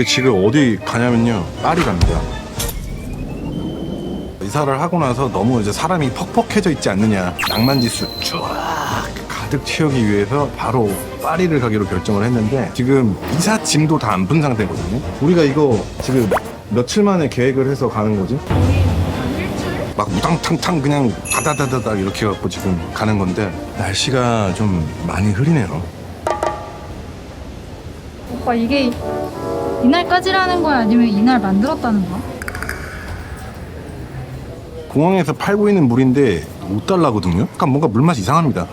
그 지금 어디 가냐면요. 파리 갑니다. 이사를 하고 나서 너무 이제 사람이 퍽퍽해져 있지 않느냐. 낭만지수 쫙 가득 채우기 위해서 바로 파리를 가기로 결정을 했는데 지금 이사 짐도 다 안 푼 상태거든요. 우리가 이거 지금 며칠 만에 계획을 해서 가는 거지? 막 우당탕탕 그냥 다다다다다 이렇게 해갖고 지금 가는 건데 날씨가 좀 많이 흐리네요. 오빠 이게 이날까지라는 거야 아니면 이날 만들었다는 거야? 공항에서 팔고 있는 물인데 5달러거든요 약간 뭔가 물맛이 이상합니다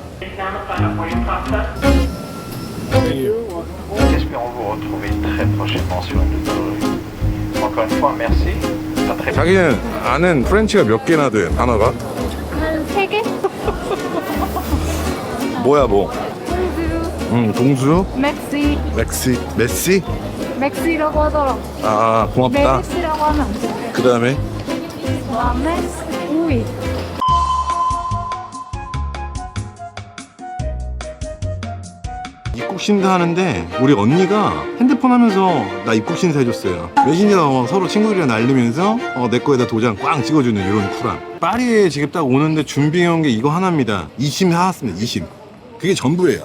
자기는 아는 프렌치가 몇 개나 돼 단어가? 한 세 개? 뭐야 뭐 응, 동수? 맥시, 맥시? 메시? 맥시라고 하더라고. 아 고맙다. 메시라고 하면 안 돼. 그 다음에? 그다음에 우이. 입국 심사 하는데 우리 언니가 핸드폰 하면서 나 입국 심사 해줬어요. 메신저 서로 친구들이랑 날리면서 어, 내 거에다 도장 꽝 찍어주는 이런 쿨함. 파리에 지금 딱 오는데 준비해온 게 이거 하나입니다. 2심 사왔습니다 2심. 그게 전부예요.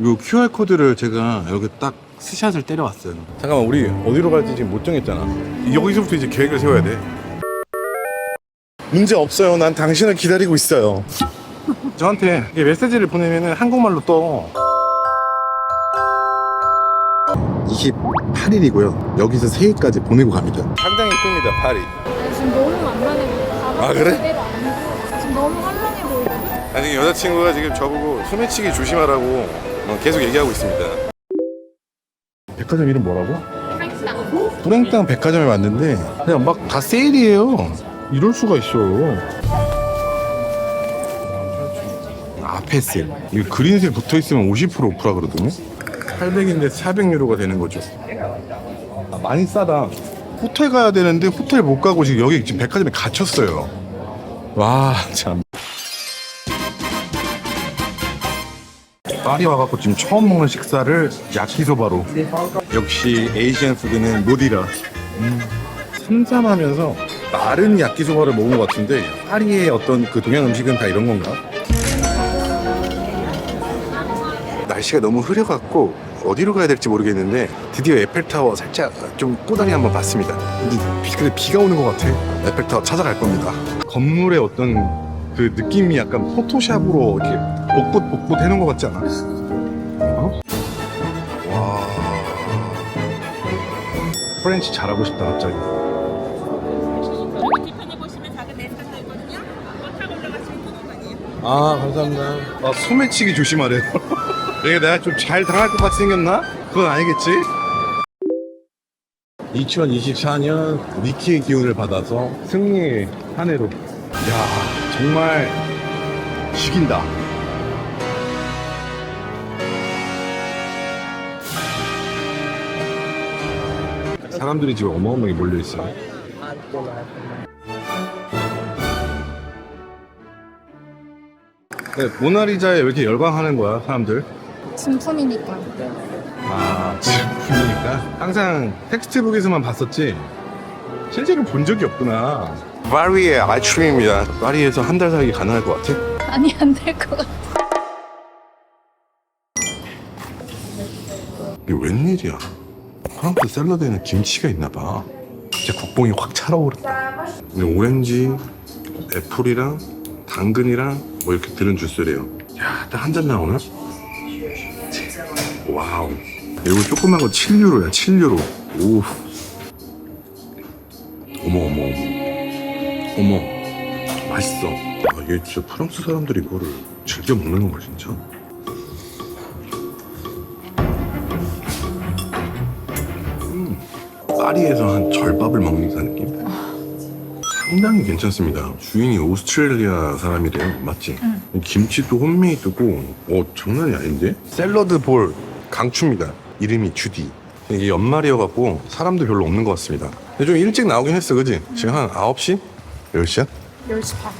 이 QR코드를 제가 여기 딱 스샷을 때려왔어요 잠깐만 우리 어디로 갈지 지금 못 정했잖아 여기서부터 이제 계획을 세워야 돼 문제 없어요 난 당신을 기다리고 있어요 저한테 이게 메시지를 보내면 한국말로 떠 28일이고요. 여기서 새해까지 보내고 갑니다. 상당히 이쁩니다, 파리. 지금 너무 만만해 보여. 아, 그래? 제대로 안 보여. 지금 너무 환랑해 보이거든. 아니 여자친구가 지금 저보고 소매치기 조심하라고 어, 계속 얘기하고 있습니다. 백화점 이름 뭐라고? 불행땅 백화점에 왔는데 그냥 막 다 세일이에요. 이럴 수가 있어. 앞에 세일. 이거 그린색 붙어 있으면 50% 오프라 그러더니 800인데 400유로가 되는 거죠. 아, 많이 싸다. 호텔 가야 되는데 호텔 못 가고 지금 여기 지금 백화점에 갇혔어요. 와 참. 파리 와갖고 지금 처음 먹는 식사를 야키소바로. 역시 에이시안 푸드는 노디라. 음, 삼삼하면서 마른 야키소바를 먹은 것 같은데 파리의 어떤 그 동양 음식은 다 이런 건가? 날씨가 너무 흐려갖고 어디로 가야 될지 모르겠는데 드디어 에펠타워 살짝 좀 꼬다리 한번 봤습니다. 근데 비, 근데 비가 오는 것 같아. 에펠타워 찾아갈 겁니다. 건물의 어떤 그 느낌이 약간 포토샵으로 이렇게 복붙 복붙 해놓은 것 같지 않아? 어? 와 프렌치 잘하고 싶다 갑자기. 아 감사합니다 아 소매치기 조심하래 이게 내가 좀 잘 당할 것 같이 생겼나? 그건 아니겠지? 2024년 니키의 기운을 받아서 승리의 한 해로 야 정말 죽인다. 사람들이 지금 어마어마하게 몰려 있어요. 네, 모나리자에 왜 이렇게 열광하는 거야 사람들? 진품이니까. 아 질문이니까? 항상 텍스트북에서만 봤었지? 실제로 본 적이 없구나 파리의 아침입니다 파리에서 한 달 살기 가능할 것 같아? 아니 안 될 것 같아. 이게 웬일이야? 프랑스 샐러드에는 김치가 있나 봐. 진짜 국뽕이 확 차라오른다. 근데 오렌지 애플이랑 당근이랑 뭐 이렇게 들은 주스래요. 야 딱 한 잔 나오나? 와우. 이거 조그만 거 7유로야 7유로. 오 어머 맛있어 아, 이게 진짜 프랑스 사람들이 이거를 즐겨 먹는 건가 진짜? 파리에서 한 절밥을 먹는 듯한 느낌? 상당히 괜찮습니다. 주인이 오스트레일리아 사람이래요. 맞지? 김치도 홈메이드고, 어, 장난이 아닌데? 샐러드 볼 강추입니다. 이름이 주디. 이게 연말이어갖고 사람도 별로 없는 것 같습니다. 근데 좀 일찍 나오긴 했어, 그지? 지금 한 9시? 10시야? 10시 반.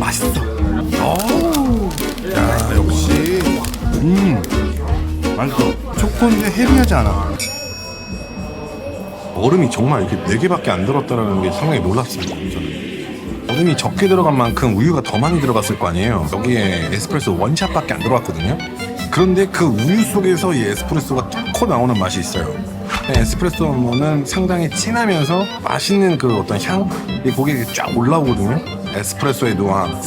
맛있어. 어우. 야, 역시. 음. 맛있어. 초코인데 헤비하지 않아. 얼음이 정말 이렇게 4개밖에 안 들었다는 게 상당히 놀랍습니다. 저는. 얼음이 적게 들어간 만큼 우유가 더 많이 들어갔을 거 아니에요. 여기에 에스프레소 원샷밖에 안 들어갔거든요. 그런데 그 우유 속에서 이 에스프레소가 뚫고 나오는 맛이 있어요. 에스프레소는 상당히 진하면서 맛있는 그 어떤 향, 이 고기에 쫙 올라오거든요. 에스프레소의 노안.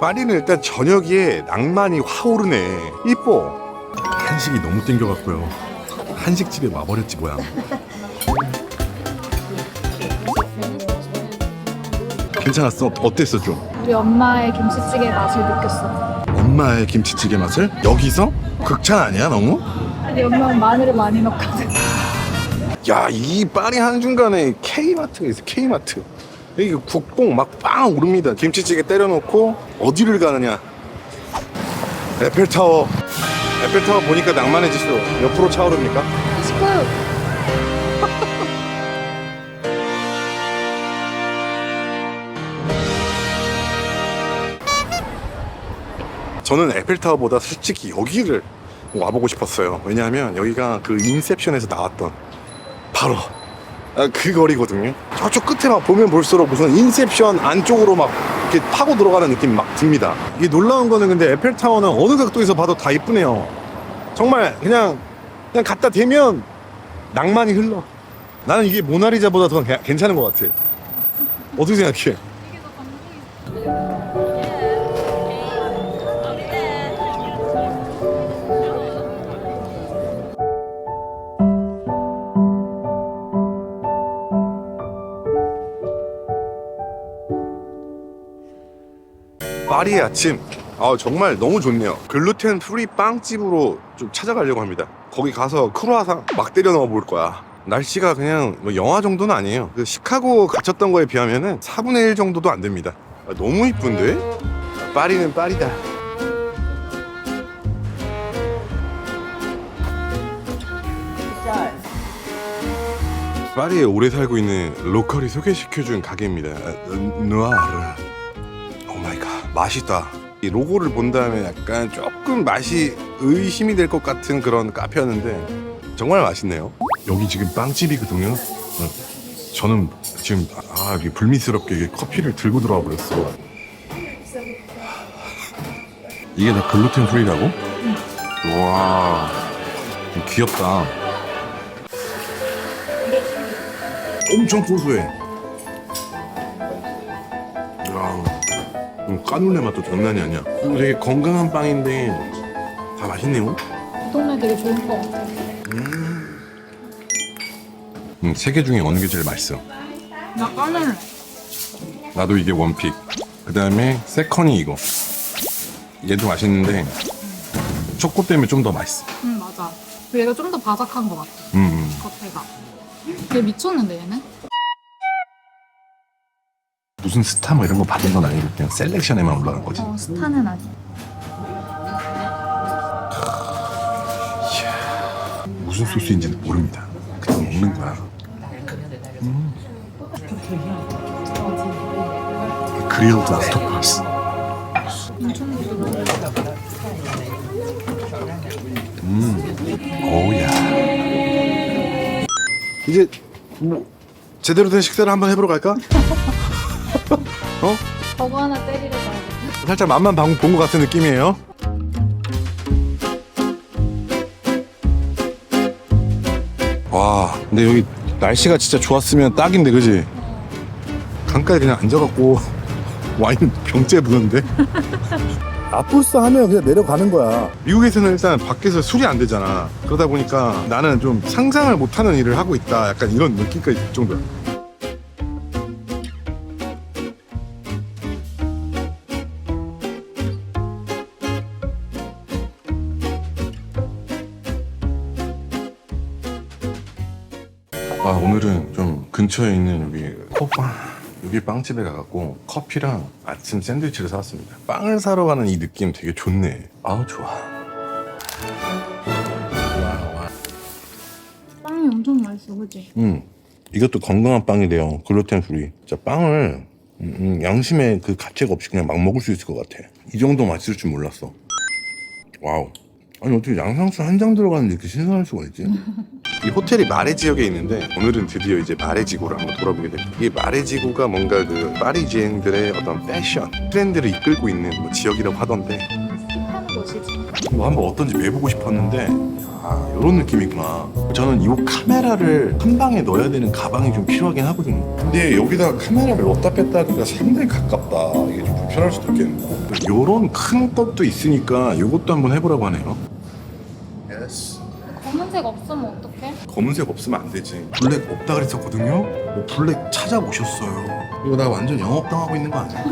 파리는 일단 저녁에 낭만이 화오르네. 이뻐. 한식이 너무 땡겨갖고요. 한식집에 와버렸지 뭐야. 괜찮았어? 어땠어 좀? 우리 엄마의 김치찌개 맛을 느꼈어. 엄마의 김치찌개 맛을 여기서 극찬 아니야 너무? 우리 엄마는 마늘을 많이 넣거든. 야 이 파리 한 중간에 K마트가 있어 K마트. 여기 국뽕 막 빵 오릅니다. 김치찌개 때려놓고 어디를 가느냐? 에펠타워. 에펠타워 보니까 낭만해지죠. 옆으로 차오릅니까? 식구 저는 에펠타워보다 솔직히 여기를 와보고 싶었어요. 왜냐하면 여기가 그 인셉션에서 나왔던 바로 아, 그 거리거든요. 저쪽 끝에 막 보면 볼수록 무슨 인셉션 안쪽으로 막 이렇게 파고 들어가는 느낌 막 듭니다. 이게 놀라운 거는 근데 에펠타워는 어느 각도에서 봐도 다 이쁘네요. 정말 그냥 그냥 갖다 대면 낭만이 흘러. 나는 이게 모나리자보다 더 개- 괜찮은 것 같아. 어떻게 생각해? 파리의 아침. 아 정말 너무 좋네요. 글루텐 프리 빵집으로 좀 찾아가려고 합니다. 거기 가서 크루아상 막 때려 넣어 볼 거야. 날씨가 그냥 뭐 영하 정도는 아니에요. 그 시카고 갇혔던 거에 비하면은 4분의 1 정도도 안 됩니다. 아, 너무 이쁜데? 파리는 파리다. 파리에 오래 살고 있는 로컬이 소개시켜준 가게입니다. 아, 누아르. 맛있다. 이 로고를 본 다음에 약간 조금 맛이 의심이 될 것 같은 그런 카페였는데 정말 맛있네요. 여기 지금 빵집이거든요. 어, 저는 지금 아 이게 불미스럽게 커피를 들고 들어와 버렸어. 이게 다 글루텐 프리라고? 와 귀엽다. 엄청 고소해 음, 까눌레 맛도 장난이 아니야. 되게 건강한 빵인데 다 맛있네요. 이 동네 되게 좋은 거 같아. 음, 세개 중에 어느 게 제일 맛있어? 나 까늘 나도 이게 원픽. 그 다음에 세컨이 이거. 얘도 맛있는데 초코 때문에 좀 더 맛있어. 응 맞아. 그리고 얘가 좀 더 바삭한 거 같아. 음, 음. 겉에가. 얘 미쳤는데 얘는? 무슨 스타 뭐 이런 거 받은 건 아니고 그냥 셀렉션에만 올라간 거지. 어 스타는 아니. 무슨 소스인지는 모릅니다. 그냥 먹는 거야. 음. 그릴드 옥토퍼스. 음. 오야. 이제 뭐 제대로 된 식사를 한번 해보러 갈까? 어? 저거 하나 때리러 가야겠다. 살짝 맛만 본것 같은 느낌이에요. 와, 근데 여기 날씨가 진짜 좋았으면 딱인데, 그지? 강가에 그냥 앉아갖고 와인 병째 부는데? 아뿔싸 하면 그냥 내려가는 거야. 미국에서는 일단 밖에서 술이 안 되잖아. 그러다 보니까 나는 좀 상상을 못하는 일을 하고 있다. 약간 이런 느낌까지 들 정도야. 근처에 있는 여기 코빵 여기 빵집에 가갖고 커피랑 아침 샌드위치를 사왔습니다 빵을 사러 가는 이 느낌 되게 좋네 아우 좋아. 빵이 엄청 맛있어, 그지? 음 이것도 건강한 빵이래요 글루텐 프리 자 빵을 음, 음, 양심에 그 가책 없이 그냥 막 먹을 수 있을 것 같아. 이 정도 맛있을 줄 몰랐어. 와우. 아니 어떻게 양상추 한 장 들어가는데 이렇게 신선할 수가 있지? 이 호텔이 마레 지역에 있는데 오늘은 드디어 이제 마레 지구를 한번 돌아보게 됩니다. 이 마레 지구가 뭔가 그 파리지엔들의 어떤 패션 트렌드를 이끌고 있는 뭐 지역이라고 하던데 한 곳이지. 뭐 한번 어떤지 매보고 싶었는데 아 이런 느낌이구나. 저는 이 카메라를 한 방에 넣어야 되는 가방이 좀 필요하긴 하거든요. 근데 여기다가 카메라를 넣었다 뺐다 하기가 상당히 가깝다. 이게 좀 불편할 수도 있겠는데. 요런 큰 것도 있으니까 이것도 한번 해보라고 하네요. 예스 검은색 없으면 어떡해? 검은색 없으면 안 되지. 블랙 없다 그랬었거든요. 뭐 블랙 찾아보셨어요? 이거 나 완전 영업당하고 있는 거 아니야?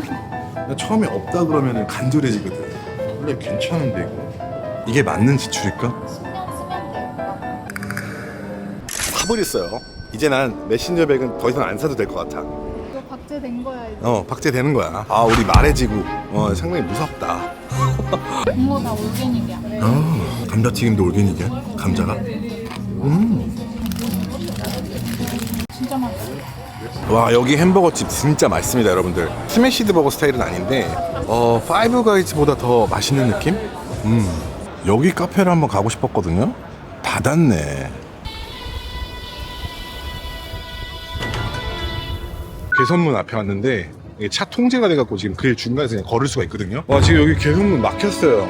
나 처음에 없다 그러면 간절해지거든. 블랙 괜찮은데 이거? 이게 맞는 지출일까? 버렸어요. 이제 난 메신저 백은 더 이상 안 사도 될 것 같아. 이거 박제된 거야 이제. 어, 박제되는 거야. 아, 우리 말해지고. 어, 상당히 무섭다. 이거 다 올게닉이야. 아, 감자튀김도 올게닉이야? 감자가? 음. 진짜 맛있어. 와, 여기 햄버거 집 진짜 맛있습니다, 여러분들. 스매시드 버거 스타일은 아닌데, 어, 파이브 가이즈보다 더 맛있는 느낌? 음. 여기 카페를 한번 가고 싶었거든요? 닫았네. 개선문 앞에 왔는데 이게 차 통제가 돼갖고 지금 그 중간에서 그냥 걸을 수가 있거든요. 와 지금 여기 개선문 막혔어요.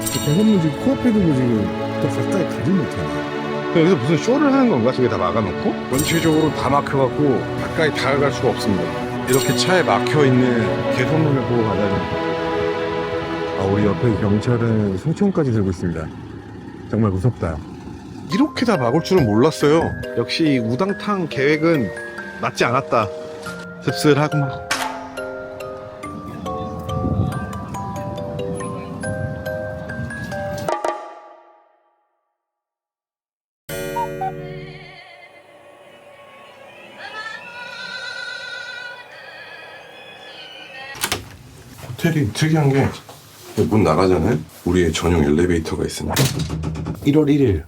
개선문 지금 코앞에 두고 지금 또 가까이 가지 못하네. 여기서 무슨 쇼를 하는 건가? 저게 다 막아놓고? 전체적으로 다 막혀갖고 가까이 다가갈 수가 없습니다. 이렇게 차에 막혀있는 개선문을 보고 가다니. 아, 우리 옆에 경찰은 승총까지 들고 있습니다. 정말 무섭다. 이렇게 다 막을 줄은 몰랐어요. 역시 우당탕 계획은 맞지 않았다. 씁쓸하구만. 호텔이 특이한 게 문 나가잖아요. 우리의 전용 엘리베이터가 있습니다. 1월 1일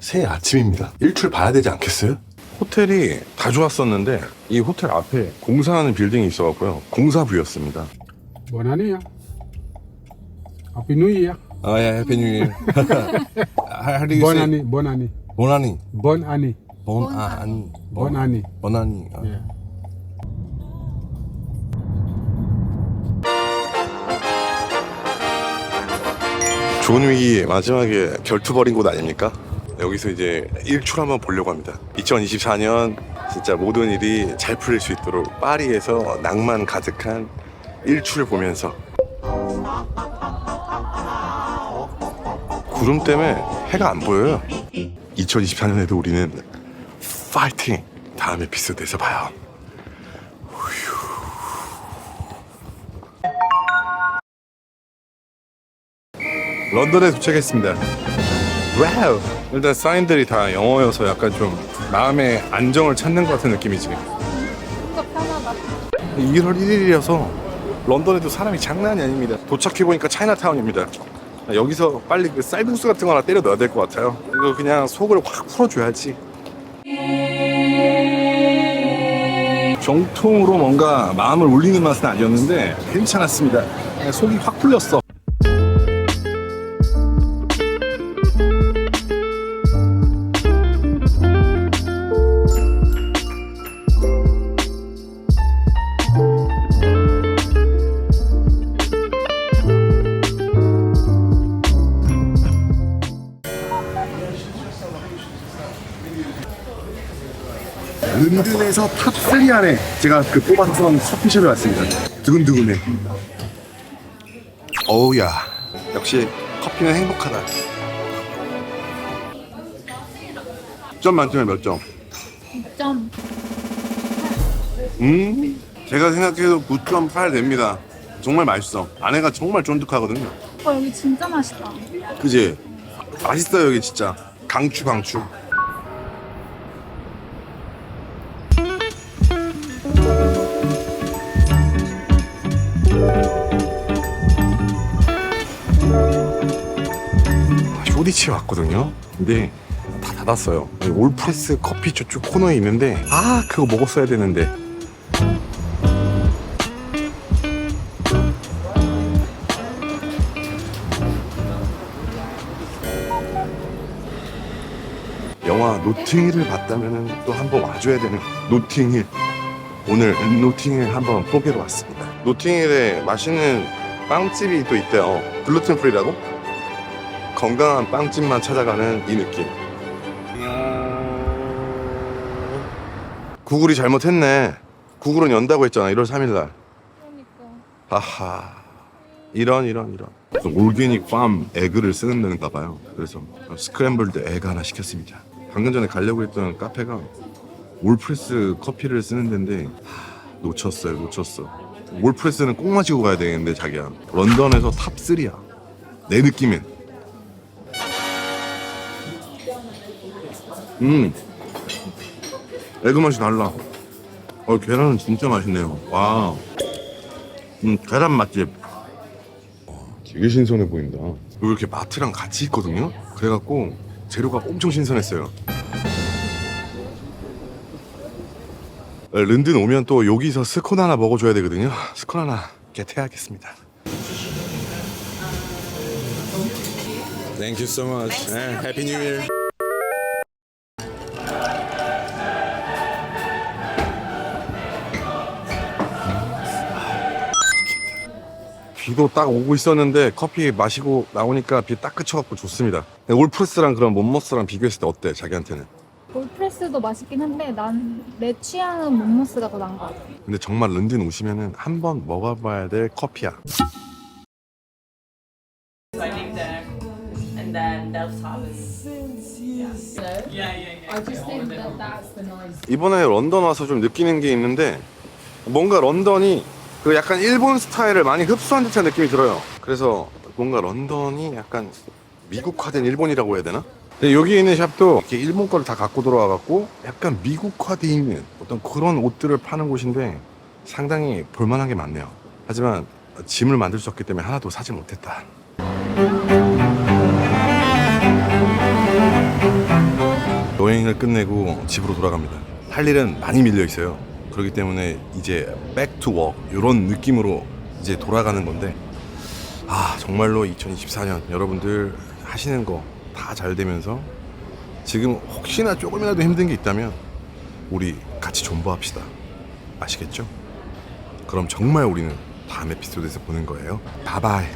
새해 아침입니다. 일출 봐야 되지 않겠어요? 호텔이 다 좋았었는데 이 호텔 앞에 공사하는 빌딩이 있어갖고요. 공사부였습니다. Buon anno. Happy New Year. 아, 예, 해피 뉴 이어. How do you Bon say? année, bon année. 보나니. Bonne année. 본, 아, 아니. Bonne année. 보나니. 아. 예. 존 윅이 마지막에 결투 벌인 곳 아닙니까? 여기서 이제 일출 한번 보려고 합니다. 2024년 진짜 모든 일이 잘 풀릴 수 있도록 파리에서 낭만 가득한 일출을 보면서 구름 때문에 해가 안 보여요. 2024년에도 우리는 파이팅! 다음 에피소드에서 봐요. 런던에 도착했습니다. 와우! 일단 사인들이 다 영어여서 약간 좀 마음의 안정을 찾는 것 같은 느낌이지. 진짜 편하다. 1월 1일이라서 런던에도 사람이 장난이 아닙니다. 도착해보니까 차이나타운입니다. 여기서 빨리 그 쌀국수 같은 거 하나 때려 넣어야 될 것 같아요. 이거 그냥 속을 확 풀어줘야지. 정통으로 뭔가 마음을 울리는 맛은 아니었는데 괜찮았습니다. 그냥 속이 확 풀렸어. 런던에서 탑3 안에 제가 그 뽑았던 커피숍에 왔습니다. 두근두근해. 어우야, 역시 커피는 행복하다. 점 만점에 몇 점? 점. 음, 제가 생각해도 9.8 됩니다. 정말 맛있어. 안에가 정말 쫀득하거든요. 오빠 여기 진짜 맛있다. 그지? 맛있어요, 여기 진짜. 강추, 강추. 위치에 왔거든요. 근데 다 닫았어요. 올프레스 커피 저쪽 코너에 있는데 아 그거 먹었어야 되는데 영화 노팅힐을 봤다면 또 한번 와줘야 되는 노팅힐 오늘 노팅힐 한번 포개로 왔습니다 노팅힐에 맛있는 빵집이 또 있대요 글루텐 프리라고? 건강한 빵집만 찾아가는 이 느낌. 구글이 잘못했네. 구글은 연다고 했잖아 1월 3일 날. 그러니까. 아하. 이런 이런 이런. 무슨 올게닉 팜 에그를 쓰는가 봐요. 그래서 스크램블드 에그 하나 시켰습니다. 방금 전에 가려고 했던 카페가 올프레스 커피를 쓰는 데인데 하, 놓쳤어요 놓쳤어. 올프레스는 꼭 마시고 가야 되겠는데 자기야. 런던에서 탑 3야. 내 느낌엔 음 에그 맛이 달라 어 계란은 진짜 맛있네요 와 음, 계란 맛집. 되게 신선해 보인다. 여기 이렇게 마트랑 같이 있거든요. 그래갖고 재료가 엄청 신선했어요. 네, 런던 오면 또 여기서 스콘 하나 먹어줘야 되거든요. 스콘 하나 겟해야겠습니다. Thank you so much. Happy New Year. 비도 딱 오고 있었는데 커피 마시고 나오니까 비 딱 그쳐갖고 좋습니다. 올프레스랑 그런 몬모스랑 비교했을 때 어때 자기한테는? 볼프레스도 맛있긴 한데 난 내 취향은 몬모스가 더 나은 것 같아. 근데 정말 런던 오시면은 한 번 먹어봐야 될 커피야. Finding there. And then Delfthaven. I just think that that's the noise. 이번에 런던 와서 좀 느끼는 게 있는데 뭔가 런던이 그 약간 일본 스타일을 많이 흡수한 듯한 느낌이 들어요. 그래서 뭔가 런던이 약간 미국화된 일본이라고 해야 되나? 근데 여기 있는 샵도 이렇게 일본 거를 다 갖고 들어와 갖고 약간 미국화돼 있는 어떤 그런 옷들을 파는 곳인데 상당히 볼만한 게 많네요. 하지만 짐을 만들 수 없기 때문에 하나도 사지 못했다. 여행을 끝내고 집으로 돌아갑니다. 할 일은 많이 밀려 있어요. 그렇기 때문에 이제 work 이런 느낌으로 이제 돌아가는 건데 아 정말로 2024년 여러분들 하시는 거 다 잘 되면서 지금 혹시나 조금이라도 힘든 게 있다면 우리 같이 존버합시다. 아시겠죠? 그럼 정말 우리는 다음 에피소드에서 보는 거예요. 바바이.